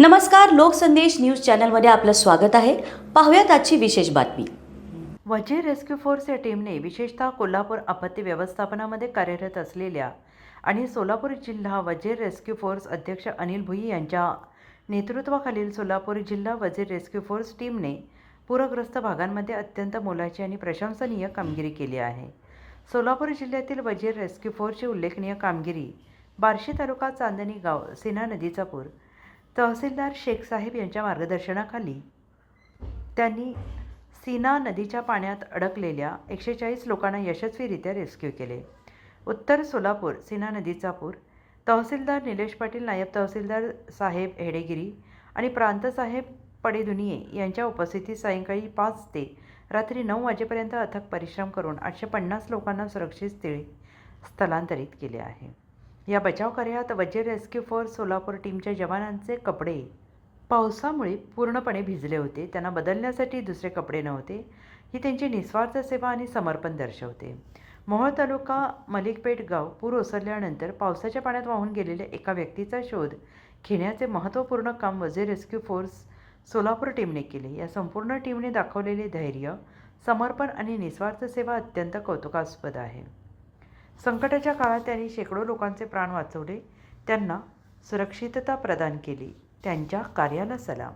नमस्कार लोकसंदेश न्यूज चॅनलमध्ये आपलं स्वागत आहे. पाहूयात आजची विशेष बातमी. वजे रेस्क्यू फोर्स या टीमने विशेषतः कोल्हापूर आपत्ती व्यवस्थापनामध्ये कार्यरत असलेल्या आणि सोलापूर जिल्हा वजेर रेस्क्यू फोर्स अध्यक्ष अनिल भुई यांच्या नेतृत्वाखालील सोलापूर जिल्हा वजेर रेस्क्यू फोर्स टीमने पूरग्रस्त भागांमध्ये अत्यंत मोलाची आणि प्रशंसनीय कामगिरी केली आहे. सोलापूर जिल्ह्यातील वजेर रेस्क्यू फोर्सची उल्लेखनीय कामगिरी बार्शी तालुका चांदणी गाव सिन्हा नदीचा पूर तहसीलदार शेखसाहेब यांच्या मार्गदर्शनाखाली त्यांनी सीना नदीच्या पाण्यात अडकलेल्या एकशे चाळीस लोकांना यशस्वीरित्या रेस्क्यू केले. उत्तर सोलापूर सीना नदीचा पूर तहसीलदार निलेश पाटील नायब तहसीलदार साहेब हेडेगिरी आणि प्रांतसाहेब पडेदुनिये यांच्या उपस्थितीत सायंकाळी पाच ते रात्री नऊ वाजेपर्यंत अथक परिश्रम करून आठशे पन्नास लोकांना सुरक्षित स्थळी स्थलांतरित केले आहे. या बचाव कार्यात वजीर रेस्क्यू फोर्स सोलापूर टीमच्या जवानांचे कपडे. पावसामुळे पूर्णपणे भिजले होते. त्यांना बदलण्यासाठी दुसरे कपडे नव्हते. ही त्यांची निस्वार्थ सेवा आणि समर्पण दर्शवते. मोहोळ तालुका मलिकपेठ गाव पूर ओसरल्यानंतर पावसाच्या पाण्यात वाहून गेलेल्या एका व्यक्तीचा शोध घेण्याचे महत्त्वपूर्ण काम वजे रेस्क्यू फोर्स सोलापूर टीमने केले. या संपूर्ण टीमने दाखवलेले धैर्य समर्पण आणि निस्वार्थ सेवा अत्यंत कौतुकास्पद आहे. संकटाच्या काळात त्यांनी शेकडो लोकांचे प्राण वाचवले. त्यांना सुरक्षितता प्रदान केली. त्यांच्या कार्याला सलाम.